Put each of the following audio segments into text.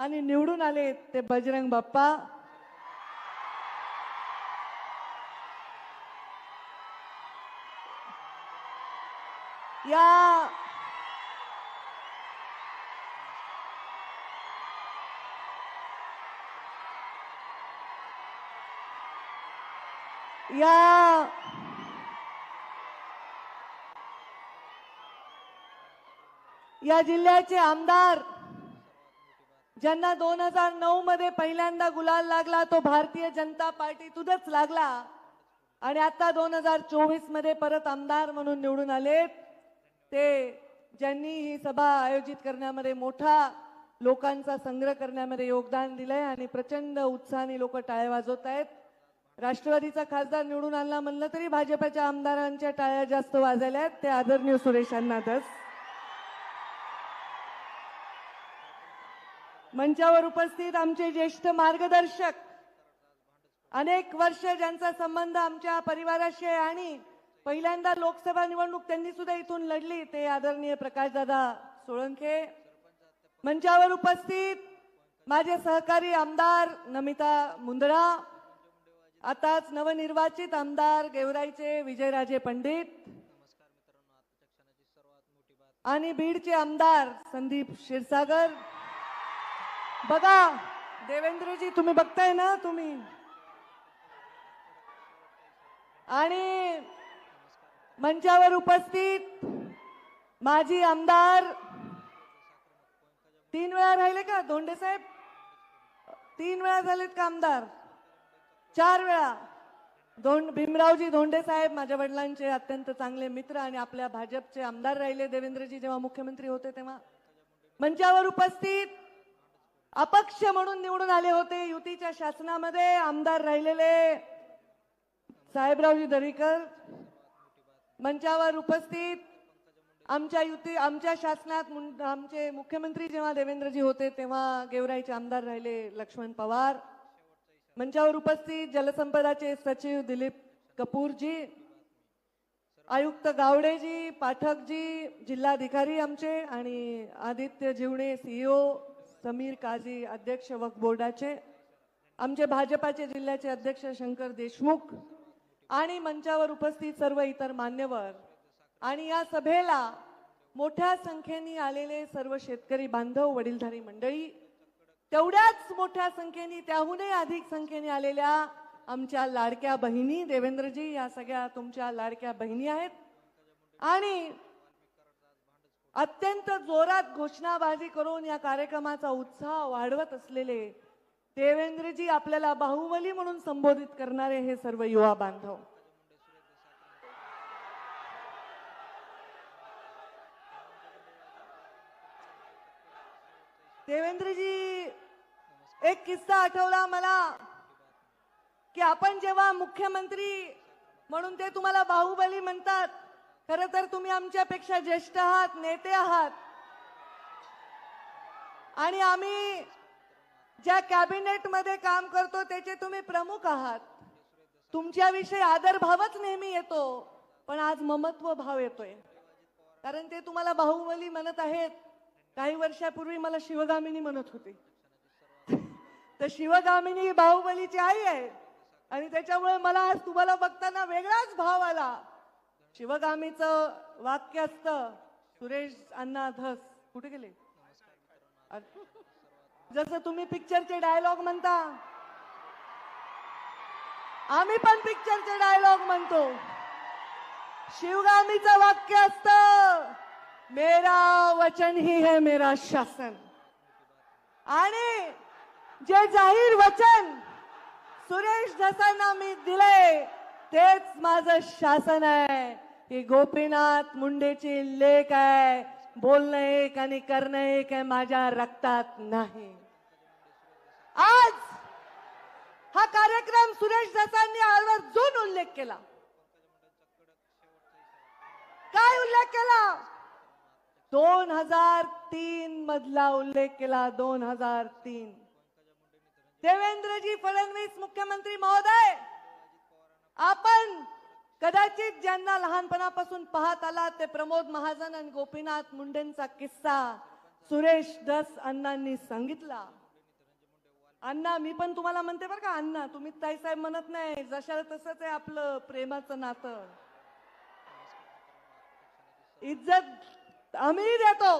आणि निवडून आले ते बजरंग बाप्पा. या. या. या जिल्ह्याचे आमदार ज्यांना दोन हजार नऊ मध्ये पहिल्यांदा गुलाल लागला तो भारतीय जनता पार्टीतूनच लागला. आणि आता दोन हजार चोवीसमध्ये परत आमदार म्हणून निवडून आले. ते ज्यांनी ही सभा आयोजित करण्यामध्ये मोठा लोकांचा संग्रह करण्यामध्ये योगदान दिलंय आणि प्रचंड उत्साहाने लोक टाळ्या वाजवत आहेत. राष्ट्रवादीचा खासदार निवडून आणला म्हणलं तरी भाजपाच्या आमदारांच्या टाळ्या जास्त वाजायला आहेत. ते आदरणीय सुरेश अण्णाथच मंचावर उपस्थित आमचे ज्येष्ठ मार्गदर्शक. अनेक वर्ष ज्यांचा संबंध आमच्या परिवाराशी आहे आणि पहिल्यांदा लोकसभा निवडणूक त्यांनी सुद्धा इथून लढली ते आदरणीय प्रकाशदादा सोळंखे मंचावर उपस्थित माझे सहकारी आमदार नमिता मुंदडा आताच नवनिर्वाचित आमदार गेवराईचे विजयराजे पंडित आणि बीडचे आमदार संदीप क्षीरसागर. बघा देवेंद्रजी तुम्ही बघताय ना तुम्ही? आणि मंचावर उपस्थित माजी आमदार तीन वेळा राहिले का? धोंडे साहेब? तीन वेळा झालेत का आमदार? चार वेळा. धोंड भीमरावजी धोंडे साहेब माझ्या वडिलांचे अत्यंत चांगले मित्र आणि आपल्या भाजपचे आमदार राहिले देवेंद्रजी जेव्हा मुख्यमंत्री होते तेव्हा. मंचावर उपस्थित अपक्ष म्हणून निवडून आले होते युतीच्या शासनामध्ये आमदार राहिलेले साहेबरावजी दरेकर मंचावर उपस्थित. आमच्या युती आमच्या शासनात आमचे मुख्यमंत्री जेव्हा देवेंद्रजी होते तेव्हा गेवराईचे आमदार राहिले लक्ष्मण पवार. मंचावर उपस्थित जलसंपदाचे सचिव दिलीप कपूरजी आयुक्त गावडेजी पाठकजी जिल्हाधिकारी आमचे आणि आदित्य जीवणे सीईओ समीर काझी अध्यक्ष वक्फ बोर्डाचे आमचे भाजपाचे जिल्ह्याचे अध्यक्ष शंकर देशमुख आणि मंचावर उपस्थित सर्व इतर मान्यवर. आणि या सभेला मोठ्या संख्येने आलेले सर्व शेतकरी बांधव वडीलधारी मंडळी तेवढ्याच मोठ्या संख्येने त्याहूनही अधिक संख्येने आलेल्या आमच्या लाडक्या बहिणी देवेंद्रजी या सगळ्या तुमच्या लाडक्या बहिणी आहेत. आणि अत्यंत जोरात घोषणाबाजी करून या कार्यक्रमाचा उत्साह वाढवत असलेले देवेंद्रजी आपल्याला बाहुबली म्हणून संबोधित करणारे हे सर्व युवा बांधव. देवेंद्रजी एक किस्सा आठवला मला की आपण जेव्हा मुख्यमंत्री म्हणून ते तुम्हाला बाहुबली म्हणतात खरं तर तुम्ही आमच्यापेक्षा ज्येष्ठ आहात नेते आहात. आणि आम्ही ज्या कॅबिनेटमध्ये काम करतो त्याचे तुम्ही प्रमुख आहात. तुमच्याविषयी आदरभावच नेहमी येतो पण आज ममत्व भाव येतोय. कारण ते तुम्हाला बाहुबली म्हणत आहेत. काही वर्षापूर्वी मला शिवगामिनी म्हणत होते. तर शिवगामिनी बाहुबलीची आई आहे. आणि त्याच्यामुळे मला आज तुम्हाला बघताना वेगळाच भाव आला. शिवगामीचं वाक्य असतं सुरेश अण्णा धस. कुठे गेले? जसं तुम्ही पिक्चरचे डायलॉग म्हणता. आम्ही पण पिक्चरचे डायलॉग म्हणतो. शिवगामीचं वाक्य असत मेरा वचन ही है मेरा शासन. आणि जे जाहीर वचन सुरेश धसांना मी दिले तेच माझं शासन आहे. की गोपीनाथ मुंडेची लेख आहे. बोलणं एक आणि करणं एक आहे माझ्या रक्तात नाही. आज हा कार्यक्रम सुरेश धसांनी आवर्जून उल्लेख केला. काय उल्लेख केला? दोन हजार तीन मधला उल्लेख केला दोन हजार तीन. देवेंद्रजी फडणवीस मुख्यमंत्री महोदय आपण कदाचित ज्यांना लहानपणापासून पाहत आला ते प्रमोद महाजन आणि गोपीनाथ मुंडेंचा किस्सा सुरेश दस अण्णांनी सांगितला. अण्णा मी पण तुम्हाला म्हणते बरं का अण्णा तुम्ही ताईसाहेब म्हणत नाही जशाला तसंच आहे आपलं प्रेमाचं नातं. इज्जत आम्ही देतो.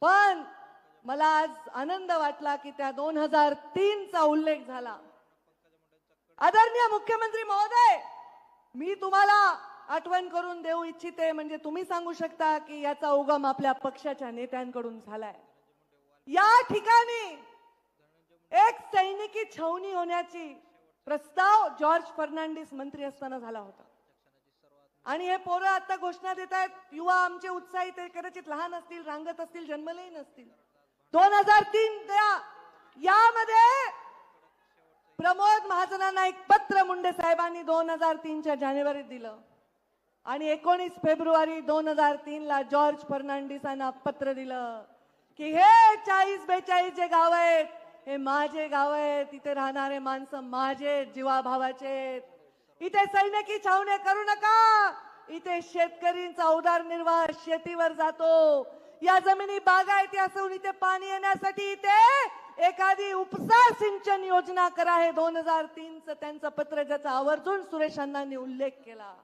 पण मला आज आनंद वाटला की त्या दोन हजार तीनचा उल्लेख झाला. आदरणीय मुख्यमंत्री महोदय मी तुम्हाला आठवण करून देऊ इच्छिते म्हणजे तुम्ही सांगू शकता की याचा उगम आपल्या पक्षाच्या नेत्यांकडून झालाय. या ठिकाणी एक सैनिकी छावणी होण्याची प्रस्ताव जॉर्ज फर्नांडिस मंत्री असताना झाला होता. आणि हे पोरं आता घोषणा देत आहेत युवा आमचे उत्साही ते कदाचित लहान असतील रांगत असतील जन्मलेही नसतील. दोन हजार तीन त्या यामध्ये प्रमोद महाजनांना एक पत्र मुंडे साहेबांनी दोन हजार तीनच्या जानेवारीत दिलं. आणि एकोणीस फेब्रुवारी दोन हजार तीन ला जॉर्ज फर्नांडिसांना पत्र दिलं की हे चाळीस बेचाळीस जे गाव आहेत हे माझे गाव आहेत तिथे राहणारे माणसं माझे जीवाभावाचे आहेत. इथे सैनिकी छावणे करू नका. इथे शेतकरींचा उदरनिर्वाह शेतीवर जातो. या जमिनी बागायती असून इथे पाणी येण्यासाठी इथे एखादी उपसा सिंचन योजना करा हे दोन हजार तीनचं. त्यांचं पत्र ज्याचा आवर्जून सुरेश अण्णांनी उल्लेख केला.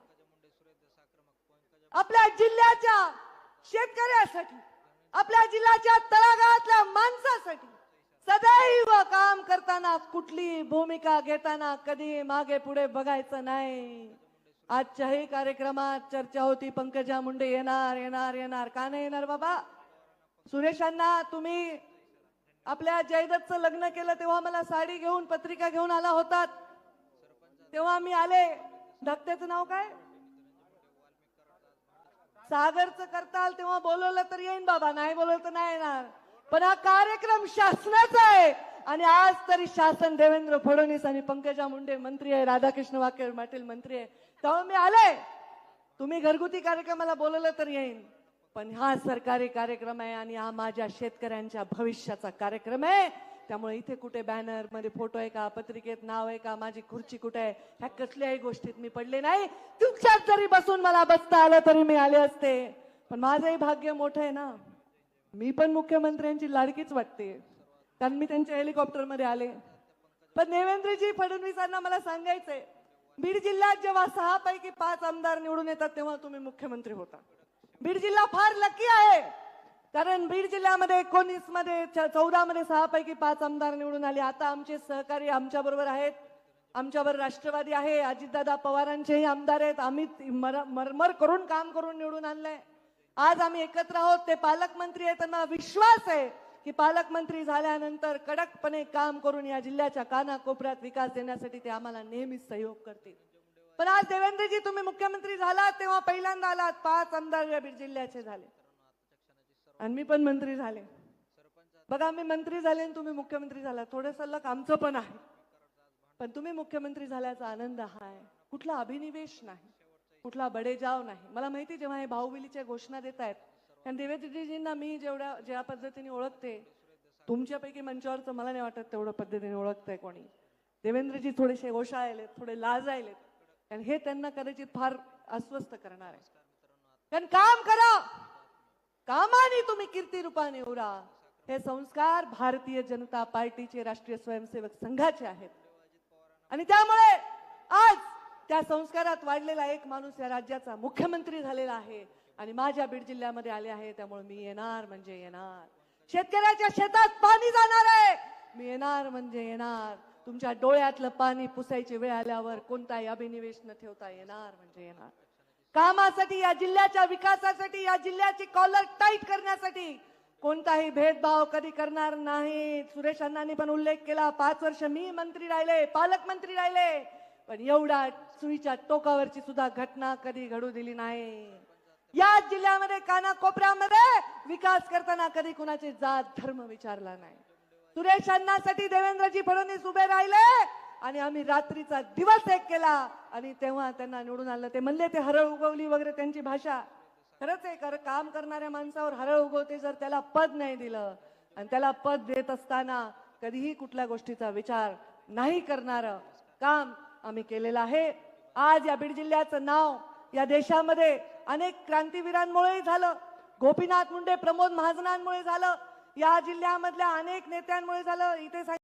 आपल्या जिल्ह्याच्या शेतकऱ्यासाठी आपल्या जिल्ह्याच्या तळागाळातल्या माणसासाठी सदैव काम करताना कुठली भूमिका घेताना कधी मागे पुढे बघायचं नाही. आजच्याही कार्यक्रमात चर्चा होती पंकजा मुंडे येणार येणार येणार. का नाही येणार बाबा? सुरेशांना तुम्ही आपल्या जयदत्तचं लग्न केलं तेव्हा मला साडी घेऊन पत्रिका घेऊन आला होतात. तेव्हा मी आले. धक्त्याचं नाव काय? सागरचं करताल तेव्हा बोलवलं तर येईन बाबा नाही बोलवलं तर नाही येणार. पण हा कार्यक्रम शासनाचा आहे. आणि आज तरी शासन देवेंद्र फडणवीस आणि पंकजा मुंडे मंत्री आहे राधाकृष्ण वाके पाटील मंत्री आहे. तेव्हा मी आले. तुम्ही घरगुती कार्यक्रमाला बोलवलं तर येईन. पण हा सरकारी कार्यक्रम आहे आणि हा माझ्या शेतकऱ्यांच्या भविष्याचा कार्यक्रम आहे. त्यामुळे इथे कुठे बॅनरमध्ये फोटो आहे का पत्रिकेत नाव आहे का माझी खुर्ची कुठे आहे ह्या कसल्याही गोष्टीत मी पडले नाही. तुमच्यात जरी बसून मला बसता आलं तरी मी आले असते. पण माझंही भाग्य मोठं आहे ना. मी पण मुख्यमंत्र्यांची लाडकीच वाटते. कारण मी त्यांच्या हेलिकॉप्टरमध्ये आले. पण देवेंद्रजी फडणवीसांना मला सांगायचंय बीड जिल्ह्यात जेव्हा सहा पैकी पाच आमदार निवडून येतात तेव्हा तुम्ही मुख्यमंत्री होता. बीड जिल्हा फार लकी आहे. कारण बीड जिल्ह्यामध्ये एकोणीसमध्ये चौदा मध्ये सहा पैकी पाच आमदार निवडून आले. आता आमचे सहकारी आमच्या बरोबर आहेत. आमच्यावर राष्ट्रवादी आहे. अजितदादा पवारांचेही आमदार आहेत. आम्ही मरमर करून काम करून निवडून आणलंय. आज आम्ही एकत्र आहोत. ते पालकमंत्री आहेत त्यांना विश्वास आहे की पालकमंत्री झाल्यानंतर कडकपणे काम करून या जिल्ह्याच्या कानाकोपऱ्यात विकास देण्यासाठी ते आम्हाला नेहमीच सहयोग करतील. पण आज देवेंद्रजी तुम्ही मुख्यमंत्री झालात तेव्हा पहिल्यांदा आलात. पाच आमदार या बीड जिल्ह्याचे झाले. आणि मी पण मंत्री झाले. बघा मी मंत्री झाले आणि तुम्ही मुख्यमंत्री झाला. थोडं सल्लक आमचं पण आहे. पण तुम्ही मुख्यमंत्री झाल्याचा आनंद हा आहे. कुठला अभिनिवेश नाही. कुठला बडेजाव नाही. मला माहिती जेव्हा हे भाऊबिलीच्या घोषणा देत आहेत कारण देवेंद्रजींना मी जेवढ्या ज्या पद्धतीने ओळखते तुमच्यापैकी मंचावरचं मला नाही वाटत तेवढं पद्धतीने ओळखतंय कोणी. देवेंद्रजी थोडेसे ओशाळलेत थोडे लाजायलेत. कारण हे त्यांना कदाचित फार अस्वस्थ करणार आहे. कारण काम करा. कामाने तुम्ही कीर्ती रूपाने उरा. हे संस्कार भारतीय जनता पार्टीचे राष्ट्रीय स्वयंसेवक संघाचे आहेत. आणि त्यामुळे आज त्या संस्कारात वाढलेला एक माणूस या राज्याचा मुख्यमंत्री झालेला आहे. आणि माझ्या बीड जिल्ह्यामध्ये आले आहे त्यामुळे मी येणार म्हणजे येणार. शेतकऱ्याच्या शेतात पाणी जाणार आहे. मी येणार म्हणजे येणार. तुमच्या डोळ्यातलं पाणी पुसायची वेळ आल्यावर कोणताही अभिनिवेश न ठेवता येणार म्हणजे येणार. कामासाठी या जिल्ह्याच्या विकासासाठी या जिल्ह्याची कॉलर टाईट करण्यासाठी कोणताही भेदभाव कधी करणार नाही. सुरेश अण्णांनी पण उल्लेख केला पाच वर्ष मी मंत्री राहिले पालकमंत्री राहिले पण एवढा सुईच्या टोकावरची सुद्धा घटना कधी घडू दिली नाही. या जिल्ह्यामध्ये कानाकोपऱ्यामध्ये विकास करताना कधी कुणाचे जात धर्म विचारला नाही. सुरेश अण्णासाठी देवेंद्रजी फडणवीस उभे राहिले आणि आम्ही रात्रीचा दिवस एक केला आणि तेव्हा त्यांना निवडून आणलं. ते म्हणले ते हरळ उगवली वगैरे त्यांची भाषा. खरंच आहे खरं काम करणाऱ्या माणसावर हरळ उगवते जर त्याला पद नाही दिलं. आणि त्याला पद देत असताना कधीही कुठल्या गोष्टीचा विचार नाही करणार काम आम्ही केलेलं आहे. आज या बीड जिल्ह्याचं नाव या देशामध्ये अनेक क्रांतीवीरांमुळे झालं. गोपीनाथ मुंडे प्रमोद महाजनांमुळे झालं. या जिल्ह्यामधल्या अनेक नेत्यांमुळे झालं. इथे